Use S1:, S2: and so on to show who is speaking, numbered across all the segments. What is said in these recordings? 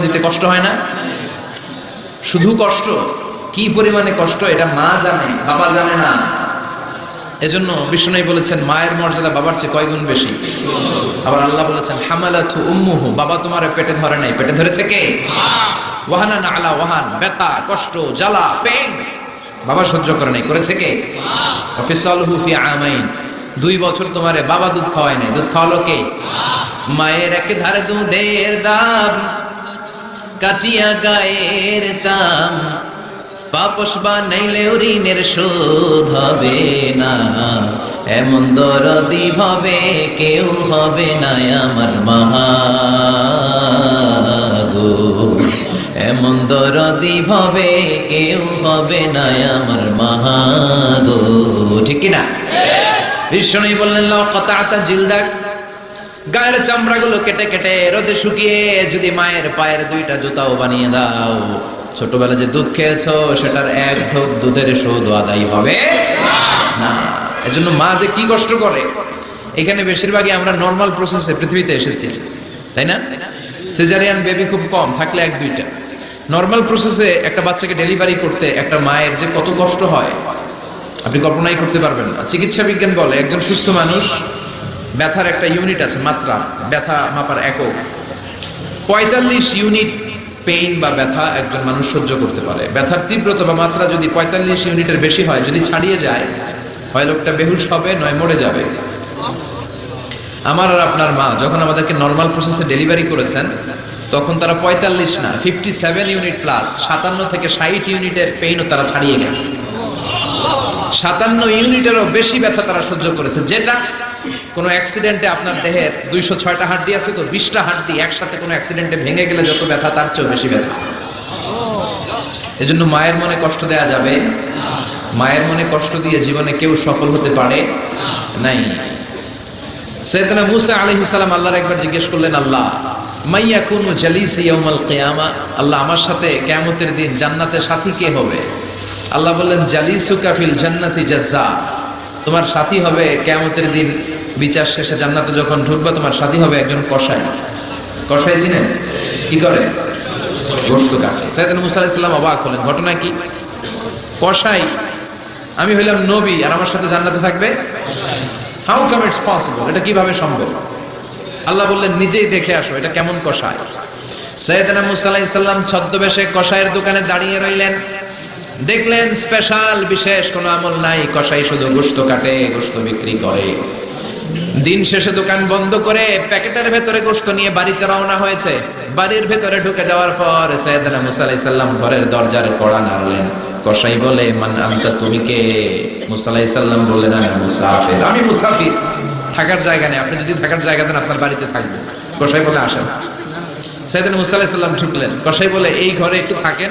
S1: দিতে কষ্ট হয় না? শুধু কষ্ট। কি পরিমাণে কষ্ট, এটা মা জানে, বাবা জানে না। এজন্য বিষ্ণু বলেছেন, মায়ের মর্যাদা বাবার চেয়ে কয় গুণ বেশি? আবার আল্লাহ বলেছেন হামালাথু উম্মুহু, বাবা তোমার পেটে ধরে নাই। পেটে ধরেছে কে? ওয়াহানা না আলা ওয়াহান, ব্যথা, কষ্ট, জ্বালা পেন বাবা সহ্য করে নাই, করেছে কে? অফিসালহু ফি আমাইন। দুই বছর তোমারে বাবা দুধ খাওয়ায় নাই। দুধ খাওয়ালো কে? মায়ের এক ধারে দুধের দাম। কাটিয়া গায়ের চাম। পাপস বানাইলে ঋণের শোধ হবে না। এমন দরদি ভাবে কেউ হবে না আমার মাগো এমন দরদি ভাবে কেউ হবে না আমার মাগো ঠিক কি না বিষ্ণু বললেন, লকাতা জিলদাক। গায়ের চামড়াগুলো কেটে কেটে রোদে শুকিয়ে যদি মায়ের পায়ের দুইটা জুতাও বানিয়ে দাও। ছোটবেলা যে দুধ খেয়েছো, সেটার এক ঢোক দুধের শোধ আদায় হবে না। এজন্য মা যে কি কষ্ট করে। এখানে বেশিরভাগই আমরা নর্মাল প্রসেসে পৃথিবীতে এসেছি, তাই না? সিজারিয়ান বেবি খুব কম, থাকলে এক দুইটা। নর্মাল প্রসেসে একটা বাচ্চাকে ডেলিভারি করতে একটা মায়ের যে কত কষ্ট হয়, আপনি কল্পনাই করতে পারবেন না। চিকিৎসা বিজ্ঞান বলে একজন সুস্থ মানুষ ব্যথার একটা ইউনিট আছে, মাত্রা, ব্যথা মাপার একক। পঁয়তাল্লিশ ইউনিট পেইন বা ব্যথা একজন মানুষ সহ্য করতে পারে। ব্যথার তীব্রতা বা মাত্রা যদি পঁয়তাল্লিশ ইউনিটের বেশি হয়, যদি ছাড়িয়ে যায়, হয় লোকটা বেহুশ হবে, নয় মরে যাবে। আমার আর আপনার মা যখন আমাদেরকে নর্মাল প্রসেসে ডেলিভারি করেছেন, তখন তারা পঁয়তাল্লিশ না ফিফটি সেভেন ইউনিট প্লাস সাতান্ন থেকে ষাট ইউনিটের পেইনও তারা ছাড়িয়ে গেছে। সাতান্ন ইউনিটেরও বেশি ব্যথা তারা সহ্য করেছে। যেটা কোনো অ্যাক্সিডেন্টে আপনার দেহের দুইশো ছয়টা হাড্ডি আছে তো বিশটা হাড্ডি একসাথে কোনো অ্যাক্সিডেন্টে ভেঙে গেলে যত ব্যথা, তার চেয়েও বেশি ব্যথা। এজন্য মায়ের মনে কষ্ট দেয়া যাবে। মায়ের মনে কষ্ট দিয়ে জীবনে কেউ সফল হতে পারে নাই। সৈয়দনা মুসা আলাইহিস সালাম আল্লাহর একবার জিজ্ঞেস করলেন, আল্লাহ মাইয়া কুনু জালিসি ইয়াউমাল কিয়ামা? আল্লাহ, আমার সাথে কিয়ামতের দিন জান্নাতের সাথী কে হবে? আল্লাহ বললেন জালিসু কাফিল জান্নাতি জাজ্জা। তোমার সাথী হবে কিয়ামতের দিন, বিচার শেষে জান্নাতে যখন ঢুকবা, তোমার সাথী হবে একজন কসাই। কসাই চিনেন? কি করে? গোশত কাটে। সৈয়দনা মুসা আলাইহিস সালাম অবাক হলেন। ঘটনা কি? কসাই, আমি হইলাম নবী, আর আমার সাথে জান্নাতে থাকবে? হাউ কাম ইটস পসিবল এটা কীভাবে সম্ভব? আল্লাহ বললেন, নিজেই দেখে আসো, এটা কেমন কষায় সৈয়দনা মুসা আলাইহিস সালাম ছদ্মবেশে কষায়ের দোকানে দাঁড়িয়ে রইলেন। দেখলেন স্পেশাল বিশেষ কোনো আমল নাই কষাই শুধু গোশত কাটে, গোশত বিক্রি করে। দিন শেষে দোকান বন্ধ করে প্যাকেটের ভেতরে গোশত নিয়ে বাড়িতে রওনা হয়েছে। বাড়ির ভেতরে ঢুকে যাওয়ার পর সৈয়দনা মুসা আলাইহিস সালাম ঘরের দরজার কড়া নাড়লেন। কসাই বলে, মান আনতা, তুমি কে? মুসা আলাইহিস সালাম বললেন, আমি মুসাফির। আমি মুসাফির? থাকার জায়গা নেই, আপনি যদি থাকার জায়গা দেন, আপনার বাড়িতে থাকব। কসাই বলে, আসেন। সৈয়দনা মুসা আলাইহিস সালাম ঢুকলেন। কসাই বলে, এই ঘরে একটু থাকেন।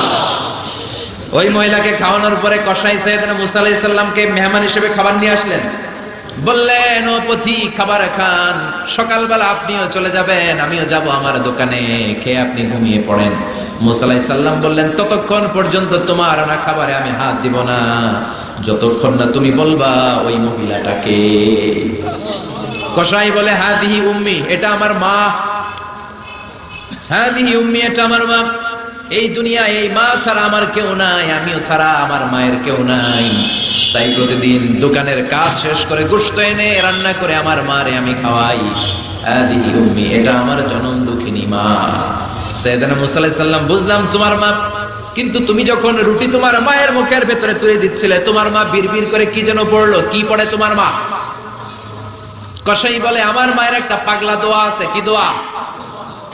S1: ওই মহিলাকে খাওয়ানোর পরে কসাই সাইয়েদনা মুসা আলাইহিস সালামকে মেহমান হিসেবে খাবার নিয়ে আসলেন। বললেন, ও পথি, খাবার খান। সকালবেলা আপনিও চলে যাবেন, আমিও যাব আমার দোকানে। খেয়ে আপনি ঘুমিয়ে পড়েন। মুসা আলাইহিস সালাম বললেন, ততক্ষণ পর্যন্ত তোমার আনা খাবারে আমি হাত দিব না। যতক্ষণ না তুমি বলবা ওই মহিলাটাকে কসাই বলে, হাদিহি উম্মি, এটা আমার মা। হাদিহি উম্মি, এটা আমার মা। এই দুনিয়া এই মা ছাড়া আমার কেউ নাই, আমিও ছাড়া আমার মায়ের কেউ নাই। তাই প্রতিদিন দোকানের কাজ শেষ করে গোস্ত এনে রান্না করে আমার মারে আমি খাওয়াই। এটা আমার জনম দুঃখিনী মা। সৈয়দানা মুসা আলাইহিস বুঝলাম তোমার মা, কিন্তু তুমি যখন রুটি তোমার মায়ের মুখের ভেতরে তুলে দিচ্ছিলে, তোমার মা বিড়বিড় করে কি যেন পড়ল কি পড়ে তোমার মা? কসাই বলে, আমার মায়ের একটা পাগলা দোয়া আছে, কি দোয়া?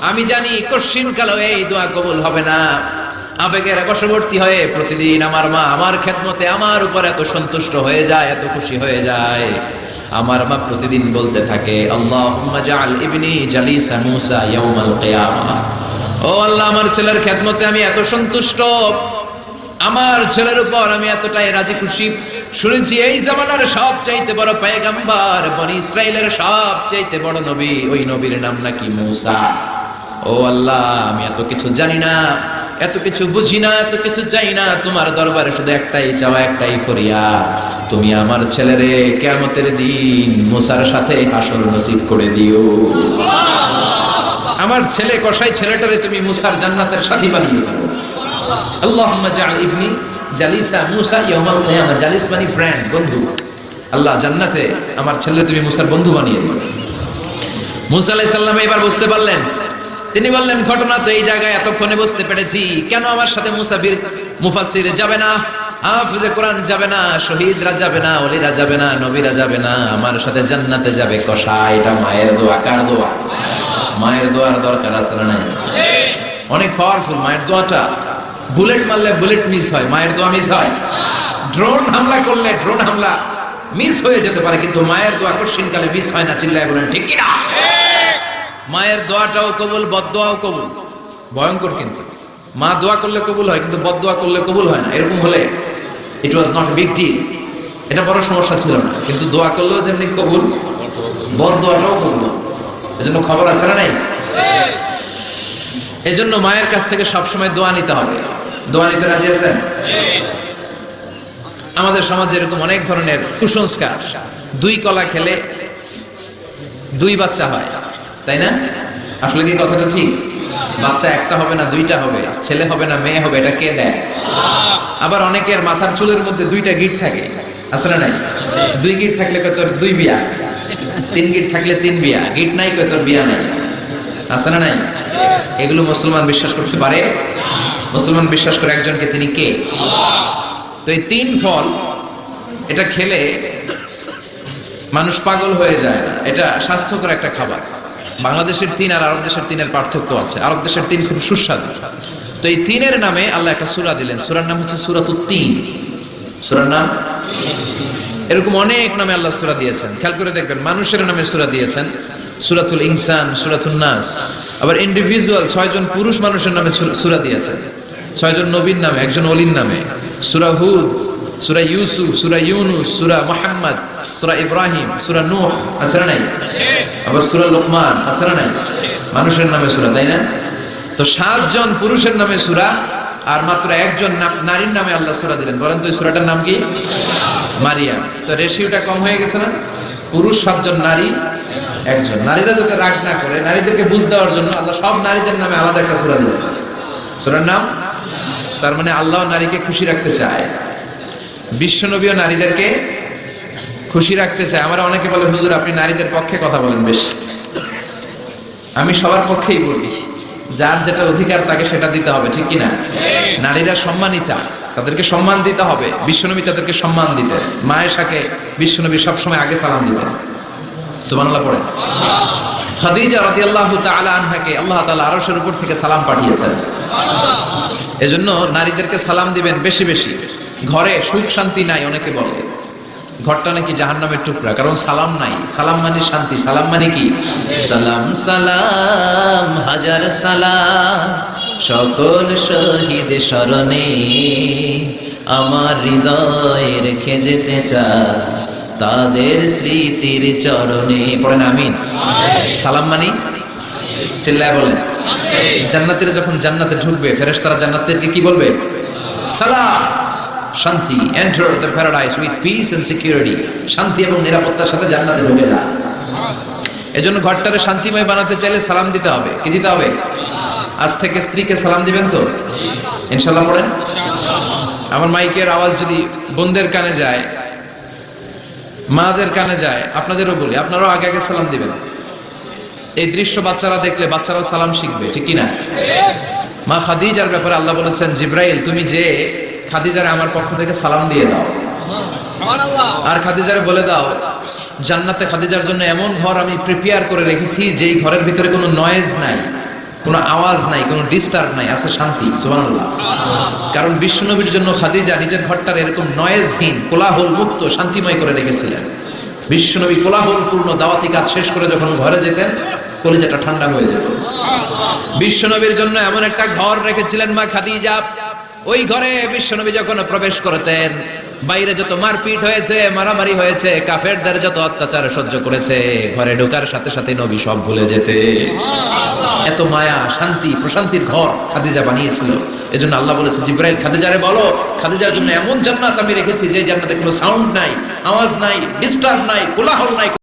S1: আমি জানি কশিন কালো এই দোয়া কবুল হবে না। আবেগের বশবর্তী হয়ে প্রতিদিন আমার মা আমার খেদমতে আমার উপর এত সন্তুষ্ট হয়ে যায়, এত খুশি হয়ে যায়। আমার মা প্রতিদিন বলতে থাকে আমার ছেলের খেদমতে আমি এত সন্তুষ্ট। আমার ছেলের উপর আমি এতটাই রাজি খুশি। শুনেছি এই জামানার সব চাইতে বড় পেগাম্বার বনি ইসরায়েলের সব চাইতে বড় নবী। ওই নবীর নাম নাকি মূসা। ও আল্লাহ, আমি এত কিছু জানি না, এত কিছু বুঝি না, এত কিছু চাই না, তোমার দরবারে শুধু একটাই চাওয়া, একটাই ফরিয়া তুমি আমার ছেলেরে কেমতের দিন মুসার সাথে হাসর নসিব করে দিও। আমার ছেলে কসাই ছেলেটারে তুমি মুসার জান্নাতের সাথী বানিয়ে দাও। জাআল ইবনি জালিসা মুসা ইয়াউমাল কিয়ামা। জালিস মানে ফ্রেন্ড বন্ধু। আল্লাহ জান্নাতে আমার ছেলে তুমি মুসার বন্ধু বানিয়ে দিও। মুসা আলাইহিস সালাম এবার বুঝতে পারলেন তিনি বললেন, ঘটনা তো এই জায়গায় এতক্ষণে বুঝতে পেরেছি। কেন আমার সাথে মুসাফির, মুফাসসির যাবে না? মায়ের দোয়া। অনেক মায়ের দোয়াটা। বুলেট মারলে বুলেট মিস হয়, মায়ের দোয়া মিস হয়। ড্রোন হামলা করলে ড্রোন হামলা মিস হয়ে যেতে পারে, কিন্তু মায়ের দোয়া কঠিনকালে মিস হয় না, চিল্লায় বলেন, ঠিক কিনা? মায়ের দোয়াটাও কবুল, বদদোয়াও কবুল। ভয়ঙ্কর কিন্তু। মা দোয়া করলে কবুল হয়, কিন্তু বদদোয়া করলে কবুল হয় না। এরকম হলে it was not big deal এটা বড় সমস্যা ছিল না। কিন্তু দোয়া করলেও যেমনি কবুল, বদদোয়াটাও কবুল। এজন্য খবর আছে না নাই? এজন্য মায়ের কাছ থেকে সবসময় দোয়া নিতে হবে। দোয়া নিতে রাজি আছেন? আমাদের সমাজে এরকম অনেক ধরনের কুসংস্কার। দুই কলা খেলে দুই বাচ্চা হয়। তাই না? আসলে কি কথাটা ঠিক? বাচ্চা একটা হবে না, দুইটা হবে ছেলে হবে না, মেয়ে হবে, এটা কে দেয়? আবার অনেকের মাথার চুলের মধ্যে দুইটা গিট থাকে। আসলে নাই? দুই গিট থাকলে কত দুই বিয়া? তিন গিট থাকলে তিন বিয়া। গিট নাই কত বিয়া নাই? না নাই? এগুলো মুসলমান বিশ্বাস করতে পারে? মুসলমান বিশ্বাস করে একজনকে তিনি কে? তো এই তিন ফল, এটা খেলে মানুষ পাগল হয়ে যায় না। এটা স্বাস্থ্যকর একটা খাবার। বাংলাদেশের তিন আর আরব দেশের তিনের পার্থক্য আছে। আরব দেশের তিন খুব সুস্বাদু। তো এই তিনের নামে আল্লাহ একটা সুরা দিলেন। সুরার নাম হচ্ছে সূরাতুত তিন। সুরার নাম? এরকম অনেক নামে আল্লাহ সুরা দিয়েছেন। খেয়াল করে দেখবেন, মানুষের নামে সুরা দিয়েছেন সুরাতুল ইনসান সুরাতুল নাস। আবার ইন্ডিভিজুয়াল ছয়জন পুরুষ মানুষের নামে সুরা দিয়েছেন। ছয়জন নবীর নামে, একজন অলির নামে। সূরা হুদ সূরা ইউসুফ সুরা ইউনুস সুরা মুহাম্মদ সুরা ইব্রাহিম সুরা নূহ আছে না নাই? আবার সূরা লোকমান আছে না নাই? মানুষের নামে সূরা, তাই না? তো সাতজন পুরুষের নামে সুরা আর মাত্র একজন নারীর নামে আল্লাহ সূরা দিলেন। বলেন তো সুরাটার নাম কি? মারিয়াম তো রেশিওটা কম হয়ে গেছে না? পুরুষ সাতজন, নারী একজন। নারীরা যাতে রাগ না করে, নারীদেরকে বুঝ দেওয়ার জন্য আল্লাহ সব নারীদের নামে আলাদা একটা সুরা দিলেন। সুরার নাম? তার মানে আল্লাহ নারীকে খুশি রাখতে চায়। বিশ্বনবীও নারীদেরকে খুশি রাখতে চায়। আমরা অনেকে বলে, হুজুর, আপনি নারীদের পক্ষে কথা বলেন বেশি। আমি সবার পক্ষেই বলি, যার যেটা অধিকার তাকে সেটা দিতে হবে, ঠিক কিনা? নারীরা সম্মানিতা, তাদেরকে সম্মান দিতে হবে। বিশ্বনবী তাদেরকে সম্মান দিতেন। সাথে বিশ্বনবী সবসময় আগে সালাম দিতেন। সুবহানাল্লাহ পড়ে খাদিজা রাদিয়াল্লাহু তাআলা আনহাকে আল্লাহ তাআলা আরশের উপর থেকে সালাম পাঠিয়েছেন। এজন্য নারীদেরকে সালাম দিবেন বেশি বেশি। ঘরে সুখ শান্তি নাই, অনেকে বলে। ঘরটা নাকি জাহান নামের টুকরা, কারণ সালাম নাই। সালাম মানে শান্তি, সালাম মানে কি? সালাম সালাম, হাজার সালাম, সকল শহীদ স্মরণে আমার হৃদয় রেখে যেতে চায় তাদের স্মৃতির চরণে। পড়েন আমিন। সালাম মানি? চিল্লায় বলেন। জান্নাতীরা যখন জান্নাতে ঢুকবে, ফেরেশতারা জান্নাতীদেরকে কি বলবে? সালাম। শান্তি। Enter the paradise with peace and security শান্তি এবং নিরাপত্তার সাথে জান্নাতে ঢুকে যা। এজন্য ঘরটারে শান্তিময় বানাতে চাইলে সালাম দিতে হবে। কি দিতে হবে? আজ থেকে স্ত্রীকে সালাম দিবেন তো? ইনশাল্লাহ পড়েন? আমার মাইকের আওয়াজ যদি বোনদের কানে যায়, মাদের কানে যায়, আপনাদেরও বলি, আপনারাও আগে আগে সালাম দিবেন। এই দৃশ্য বাচ্চারা দেখলে বাচ্চারাও সালাম শিখবে, ঠিক কি না মা খাদিজার ব্যাপারে আল্লাহ বলেছেন, জিব্রাইল, তুমি যে খাদিজারে আমার পক্ষ থেকে সালাম দিয়ে দাও। আর খাদিজারে বলে দাও জান্নাতে খাদিজার জন্য এমন ঘর আমি প্রিপেয়ার করে রেখেছি যেই ঘরের ভিতরে কোনো নয়েজ নাই কোনো আওয়াজ নাই কোনো ডিস্টার্ব নাই আছে শান্তি সুবহানাল্লাহ। কারণ বিশ্বনবীর জন্য খাদিজা নিজের ঘরটার এরকম নয়েজহীন কোলাহল মুক্ত শান্তিময় করে রেখেছিলেন। বিশ্বনবী কোলাহলপূর্ণ দাওয়াতি কাজ শেষ করে যখন ঘরে যেতেন কলিজাটা ঠান্ডা হয়ে যেত। বিশ্বনবীর জন্য এমন একটা ঘর রেখেছিলেন মা খাদিজা। ওই ঘরে বিশ্বনবী যখন প্রবেশ করতেন, বাইরে যত মারপিট হয়েছে, মারামারি হয়েছে, কাফেরদের যত অত্যাচার সহ্য করেছে, ঘরে ঢোকার সাথে সাথে নবী সব ভুলে যেতে। এত মায়া, শান্তি, প্রশান্তির ঘর খাদিজা বানিয়েছিল। এজন্য আল্লাহ বলেছে, জিব্রাইল খাদিজারে বলো, খাদিজার জন্য এমন জান্নাত আমি রেখেছি যে জান্নাতে কোনো সাউন্ড নাই, আওয়াজ নাই ডিস্টার্ব নাই, কোলাহল নাই